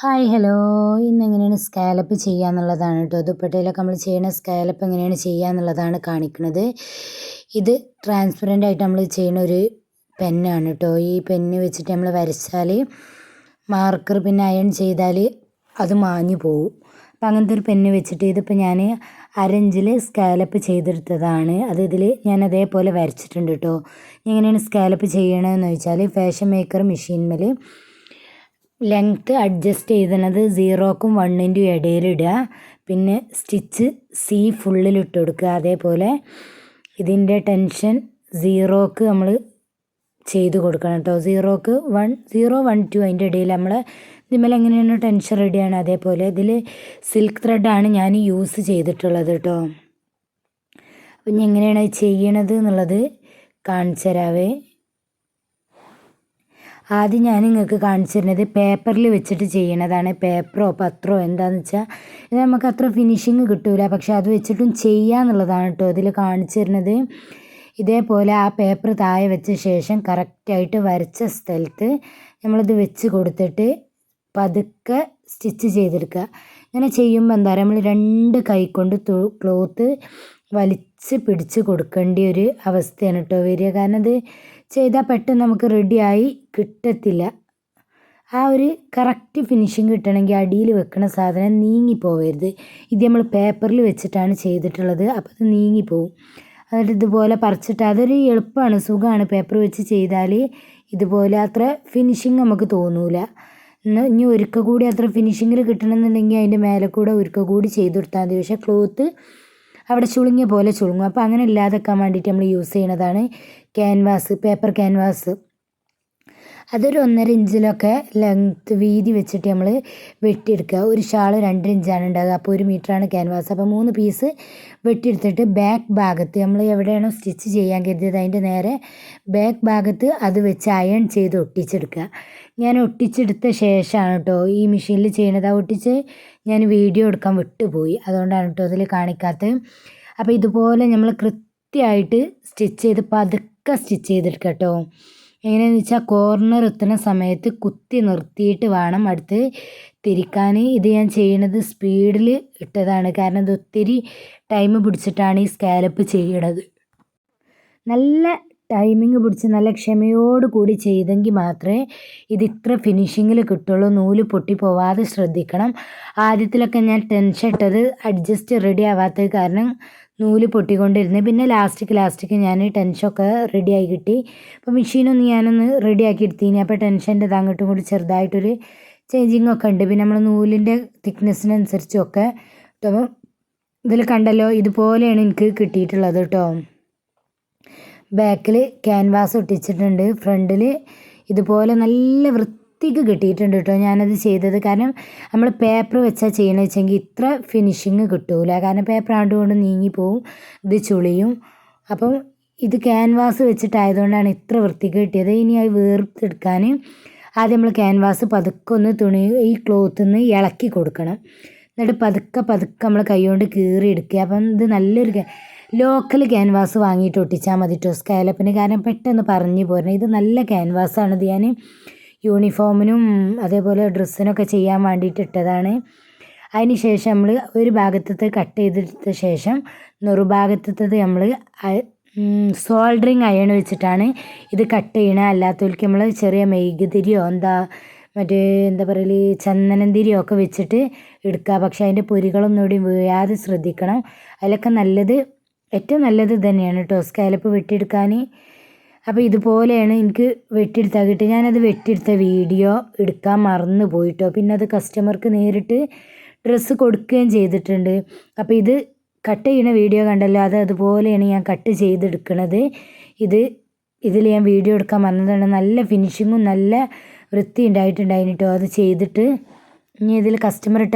Hi hello. ഇന്ന് എങ്ങനെയാണ് scallop ചെയ്യുക എന്നുള്ളതാണ് കേട്ടോ ദുപ്പട്ടയിലൊക്കെ നമ്മൾ ചെയ്യുന്ന സ്കാലപ്പ് എങ്ങനെയാണ് ചെയ്യുക എന്നുള്ളതാണ് കാണിക്കുന്നത് ഇത് ട്രാൻസ്പെറന്റ് ആയിട്ട് നമ്മൾ ചെയ്യുന്ന ഒരു പെന്നാണ് കേട്ടോ ഈ പെന്ന് വെച്ചിട്ട് നമ്മൾ വരച്ചാൽ മാർക്കർ പിന്നെ അയൺ ചെയ്താൽ അത് മാഞ്ഞു പോവും. അപ്പം അങ്ങനത്തെ ഒരു പെന്ന് വെച്ചിട്ട് ഇതിപ്പോൾ ഞാൻ അരഞ്ചിൽ സ്കാലപ്പ് ചെയ്തെടുത്തതാണ്. അത് ഇതിൽ ഞാൻ അതേപോലെ വരച്ചിട്ടുണ്ട് കേട്ടോ എങ്ങനെയാണ് സ്കാലപ്പ് ചെയ്യണമെന്ന് വെച്ചാൽ ഫാഷൻ മേക്കർ മെഷീൻമേൽ ലെങ്ത്ത് അഡ്ജസ്റ്റ് ചെയ്തത് സീറോക്കും വണ്ണിന്റെയും ഇടയിലിടുക പിന്നെ സ്റ്റിച്ച് സി ഫുള്ളിലിട്ട് കൊടുക്കുക. അതേപോലെ ഇതിന്റെ ടെൻഷൻ സീറോക്ക് നമ്മൾ ചെയ്ത് കൊടുക്കണം കേട്ടോ. സീറോക്ക് വൺ സീറോ വൺ ടു അതിന്റെ ഇടയിൽ നമ്മൾ ഇതിന്മേൽ എങ്ങനെയാണ് ടെൻഷൻ റെഡിയാണ്. അതേപോലെ ഇതിൽ സിൽക്ക് ത്രെഡാണ് ഞാൻ യൂസ് ചെയ്തിട്ടുള്ളത് കേട്ടോ. അപ്പം ഞാൻ എങ്ങനെയാണ് ചെയ്യണത് എന്നുള്ളത് കാണിച്ചു തരാവേ. ആദ്യം ഞാൻ നിങ്ങൾക്ക് കാണിച്ചു തരുന്നത് പേപ്പറിൽ വെച്ചിട്ട് ചെയ്യണതാണ്. പേപ്പറോ പത്രമോ എന്താണെന്ന് വെച്ചാൽ ഇത് നമുക്ക് അത്ര ഫിനിഷിങ് കിട്ടൂല. പക്ഷെ അത് വെച്ചിട്ടും ചെയ്യാന്നുള്ളതാണ് കേട്ടോ ഇതിൽ കാണിച്ചു തരുന്നത് ഇതേപോലെ ആ പേപ്പർ താഴെ വെച്ച ശേഷം കറക്റ്റായിട്ട് വരച്ച സ്ഥലത്ത് നമ്മളിത് വെച്ച് കൊടുത്തിട്ട് പതുക്കെ സ്റ്റിച്ച് ചെയ്തെടുക്കുക. ഇങ്ങനെ ചെയ്യുമ്പോൾ എന്താ പറയുക നമ്മൾ രണ്ട് കൈ കൊണ്ട് ക്ലോത്ത് വലിച്ച് പിടിച്ച് കൊടുക്കേണ്ട ഒരു അവസ്ഥയാണ് കേട്ടോ വരിക. കാരണം അത് ചെയ്താൽ പെട്ടെന്ന് നമുക്ക് റെഡിയായി കിട്ടത്തില്ല. ആ ഒരു കറക്റ്റ് ഫിനിഷിങ് കിട്ടണമെങ്കിൽ അടിയിൽ വെക്കുന്ന സാധനം നീങ്ങിപ്പോവരുത്. ഇത് നമ്മൾ പേപ്പറിൽ വെച്ചിട്ടാണ് ചെയ്തിട്ടുള്ളത്. അപ്പോൾ അത് നീങ്ങിപ്പോവും. എന്നിട്ട് ഇതുപോലെ പറിച്ചിട്ട് അതൊരു എളുപ്പമാണ് സുഖമാണ് പേപ്പർ വെച്ച് ചെയ്താൽ ഇതുപോലെ അത്ര ഫിനിഷിങ് നമുക്ക് തോന്നൂല. എന്നാൽ ഇനി ഒരിക്കൽ കൂടി അത്ര ഫിനിഷിങ്ങിൽ കിട്ടണമെന്നുണ്ടെങ്കിൽ അതിന്റെ മേലെ കൂടെ ഒരിക്കൽ കൂടി ചെയ്ത് കൊടുത്താൽ മതി. പക്ഷേ ക്ലോത്ത് അവിടെ ചുളുങ്ങിയ പോലെ ചുളുങ്ങും. അപ്പോൾ അങ്ങനെ ഇല്ലാതെക്കാൻ വേണ്ടിയിട്ട് നമ്മൾ യൂസ് ചെയ്യുന്നതാണ് ക്യാൻവാസ് പേപ്പർ ക്യാൻവാസ് അതൊരു ഒന്നര ഇഞ്ചിലൊക്കെ ലെങ്ത്ത് വീതി വെച്ചിട്ട് നമ്മൾ വെട്ടിയെടുക്കുക. ഒരു ഷാൾ രണ്ടര ഇഞ്ചാണ് ഉണ്ടാകുക അപ്പോൾ ഒരു മീറ്ററാണ് ക്യാൻവാസ് അപ്പോൾ മൂന്ന് പീസ് വെട്ടിയെടുത്തിട്ട് ബാക്ക് ഭാഗത്ത് നമ്മൾ എവിടെയാണോ സ്റ്റിച്ച് ചെയ്യാൻ കരുതിയത് അതിന്റെ നേരെ ബാക്ക് ഭാഗത്ത് അത് വെച്ച് അയൺ ചെയ്ത് ഒട്ടിച്ചെടുക്കുക. ഞാൻ ഒട്ടിച്ചെടുത്ത ശേഷമാണ് കേട്ടോ ഈ മെഷീനിൽ ചെയ്യണത്. ആ ഒട്ടിച്ച് ഞാൻ വീഡിയോ എടുക്കാൻ വിട്ടുപോയി. അതുകൊണ്ടാണ് കേട്ടോ അതിൽ കാണിക്കാത്തത്. അപ്പോൾ ഇതുപോലെ നമ്മൾ കൃത്യമായിട്ട് സ്റ്റിച്ച് ചെയ്ത് പതുക്കെ സ്റ്റിച്ച് ചെയ്തെടുക്കുക കേട്ടോ. എങ്ങനെയാണെന്ന് വെച്ചാൽ കോർണർ എത്തുന്ന സമയത്ത് കുത്തി നിർത്തിയിട്ട് വേണം അടുത്ത് തിരിക്കാൻ ഇത് ഞാൻ ചെയ്യണത് സ്പീഡിൽ ഇട്ടതാണ്. കാരണം ഇത് ഒത്തിരി ടൈം പിടിച്ചിട്ടാണ് ഈ സ്കാലപ്പ് ചെയ്യണത്. നല്ല ടൈമിങ് പിടിച്ച് നല്ല ക്ഷമയോട് കൂടി ചെയ്തെങ്കിൽ മാത്രമേ ഇത് ഇത്ര ഫിനിഷിങ്ങിൽ കിട്ടുള്ളൂ. നൂൽ പൊട്ടി പോവാതെ ശ്രദ്ധിക്കണം. ആദ്യത്തിലൊക്കെ ഞാൻ ടെൻഷൻ ഇട്ടത് അഡ്ജസ്റ്റ് റെഡി ആവാത്തത് കാരണം നൂൽ പൊട്ടിക്കൊണ്ടിരുന്നത്. പിന്നെ ലാസ്റ്റിക്ക് ലാസ്റ്റിക്ക് ഞാൻ ടെൻഷനൊക്കെ റെഡിയായി കിട്ടി. അപ്പോൾ മെഷീനൊന്ന് ഞാനൊന്ന് റെഡിയാക്കി എടുത്തിന്. അപ്പോൾ ടെൻഷന്റെ അങ്ങോട്ടും കൂടി ചെറുതായിട്ടൊരു ചേഞ്ചിങ് ഒക്കെ ഉണ്ട്. പിന്നെ നമ്മൾ നൂലിന്റെ തിക്നെസ്സിനനുസരിച്ചൊക്കെ അപ്പോൾ ഇതിൽ കണ്ടല്ലോ ഇതുപോലെയാണ് എനിക്ക് കിട്ടിയിട്ടുള്ളത് കേട്ടോ ബാക്കിൽ ക്യാൻവാസ് ഒട്ടിച്ചിട്ടുണ്ട്. ഫ്രണ്ടിൽ ഇതുപോലെ നല്ല വൃത്തിക്ക് കിട്ടിയിട്ടുണ്ട് കേട്ടോ ഞാനത് ചെയ്തത്. കാരണം നമ്മൾ പേപ്പർ വെച്ചാൽ ചെയ്യണമെന്ന് വെച്ചെങ്കിൽ ഇത്ര ഫിനിഷിങ് കിട്ടൂല. കാരണം പേപ്പർ ആണ്ടുകൊണ്ട് നീങ്ങിപ്പോവും ഇത് ചുളിയും. അപ്പം ഇത് ക്യാൻവാസ് വെച്ചിട്ടായതുകൊണ്ടാണ് ഇത്ര വൃത്തിക്ക് കിട്ടിയത്. ഇനി അത് വേർത്തെടുക്കാൻ ആദ്യം നമ്മൾ ക്യാൻവാസ് പതുക്കെ ഒന്ന് തുണി ഈ ക്ലോത്തിൽ നിന്ന് ഇളക്കി കൊടുക്കണം. എന്നിട്ട് പതുക്കെ പതുക്കെ നമ്മൾ കൈ കൊണ്ട് കീറി എടുക്കുക അപ്പം ഇത് നല്ലൊരു ലോക്കൽ ക്യാൻവാസ് വാങ്ങിയിട്ട് ഒട്ടിച്ചാൽ മതി കേട്ടോ സ്കാലപ്പിന് കാരണം പെട്ടെന്ന് പറഞ്ഞു പോരണം. ഇത് നല്ല ക്യാൻവാസാണ് ഇത് ഞാൻ യൂണിഫോമിനും അതേപോലെ ഡ്രസ്സിനൊക്കെ ചെയ്യാൻ വേണ്ടിയിട്ട് ഇട്ടതാണ്. അതിന് ശേഷം നമ്മൾ ഒരു ഭാഗത്തത് കട്ട് ചെയ്തെടുത്ത ശേഷം നെറുഭാഗത്തത് നമ്മൾ സോൾഡറിങ് അയൺ വെച്ചിട്ടാണ് ഇത് കട്ട് ചെയ്യണത് അല്ലാത്തവർക്ക് നമ്മൾ ചെറിയ മെഴുകുതിരിയോ എന്താ മറ്റേ എന്താ പറയൽ ചന്ദനം തിരിയോ ഒക്കെ വെച്ചിട്ട് എടുക്കുക പക്ഷേ അതിന്റെ പൊരികളൊന്നും കൂടി വീഴാതെ ശ്രദ്ധിക്കണം. അതിലൊക്കെ നല്ലത് ഏറ്റവും നല്ലത് തന്നെയാണ് കേട്ടോ സ്കാലപ്പ് വെട്ടിയെടുക്കാൻ അപ്പോൾ ഇതുപോലെയാണ് എനിക്ക് വെട്ടിയെടുത്താൽ കിട്ടി ഞാനത് വെട്ടിയെടുത്ത വീഡിയോ എടുക്കാൻ മറന്നു പോയിട്ടോ പിന്നെ അത് കസ്റ്റമർക്ക് നേരിട്ട് ഡ്രസ്സ് കൊടുക്കുകയും ചെയ്തിട്ടുണ്ട്. അപ്പോൾ ഇത് കട്ട് ചെയ്യുന്ന വീഡിയോ കണ്ടല്ലോ. അത് അതുപോലെയാണ് ഞാൻ കട്ട് ചെയ്തെടുക്കുന്നത് ഇത് ഇതിൽ ഞാൻ വീഡിയോ എടുക്കാൻ വന്നതാണ്. നല്ല ഫിനിഷിങ്ങും നല്ല വൃത്തി ഉണ്ടായിട്ടുണ്ടായിരുന്നു കേട്ടോ അത് ചെയ്തിട്ട് ഇനി ഇതിൽ കസ്റ്റമർ